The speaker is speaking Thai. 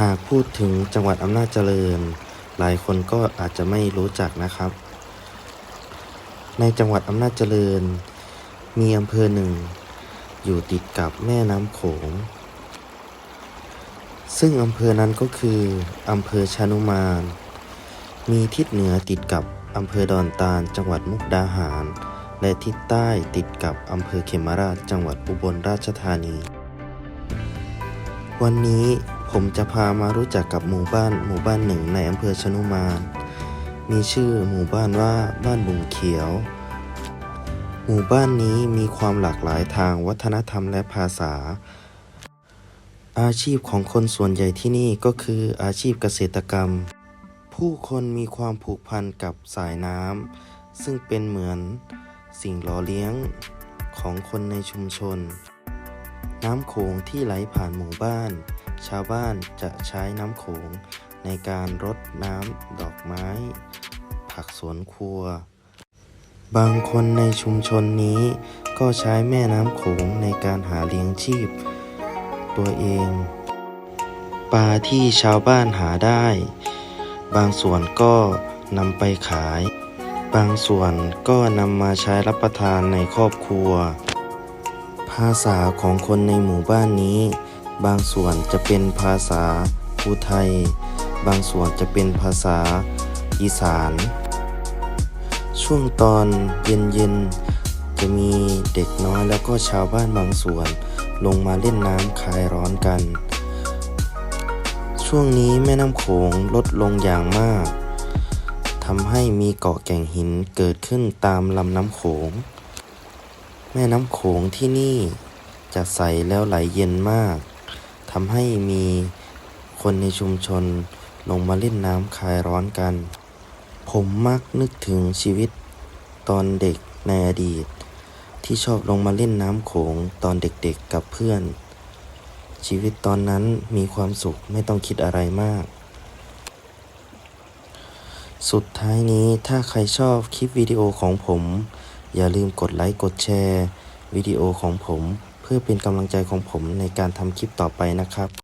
หากพูดถึงจังหวัดอำนาจเจริญ หลายคนก็อาจจะไม่รู้จักนะครับ ในจังหวัดอำนาจเจริญ มีอำเภอหนึ่ง อยู่ติดกับแม่น้ำโขง ซึ่งอำเภอนั้นก็คืออำเภอชานุมาน มีทิศเหนือติดกับอำเภอดอนตาล จังหวัดมุกดาหาร และทิศใต้ติดกับอำเภอเขมราช จังหวัดอุบลราชธานี วันนี้ ผมจะพามารู้จักกับหมู่บ้านหมู่บ้านหนึ่งในอำเภอชนุมาน มีชื่อหมู่บ้านว่าบ้านบุงเขียว หมู่บ้านนี้มีความหลากหลายทางวัฒนธรรมและภาษา อาชีพของคนส่วนใหญ่ที่นี่ก็คืออาชีพเกษตรกรรม ผู้คนมีความผูกพันกับสายน้ำซึ่งเป็นเหมือนสิ่งหล่อเลี้ยงของคนในชุมชน น้ำโขงที่ไหลผ่านหมู่บ้าน ชาวบ้านจะใช้น้ำโขงในการรดน้ำดอกไม้ ผักสวนครัว บางคนในชุมชนนี้ ก็ใช้แม่น้ำโขงในการหาเลี้ยงชีพ ตัวเอง ปลาที่ชาวบ้านหาได้ บางส่วนก็นำไปขาย บางส่วนก็นำมาใช้รับประทานในครอบครัว ภาษาของคนในหมู่บ้านนี้ บางส่วนจะเป็นภาษาภูไทย บางส่วนจะเป็นภาษาอีสาน ช่วงตอนเย็นๆจะมีเด็กน้อยแล้วก็ชาวบ้านบางส่วน ลงมาเล่นน้ำคลายร้อนกัน ช่วงนี้แม่น้ำโขงลดลงอย่างมากทำให้มีเกาะแก่งหินเกิดขึ้นตามลำน้ำโขง แม่น้ำโขงที่นี่จะใสแล้วไหลเย็นมาก ทำให้มีคนในชุมชนลงมาเล่นน้ำคลายร้อนกัน ผมมักนึกถึงชีวิตตอนเด็กในอดีต ที่ชอบลงมาเล่นน้ำโขงตอนเด็กๆกับเพื่อน ชีวิตตอนนั้นมีความสุขไม่ต้องคิดอะไรมาก สุดท้ายนี้ถ้าใครชอบคลิปวิดีโอของผม อย่าลืมกดไลค์กดแชร์วิดีโอของผม พื่อเป็นกำลังใจของผมในการทำคลิปต่อไปนะครับ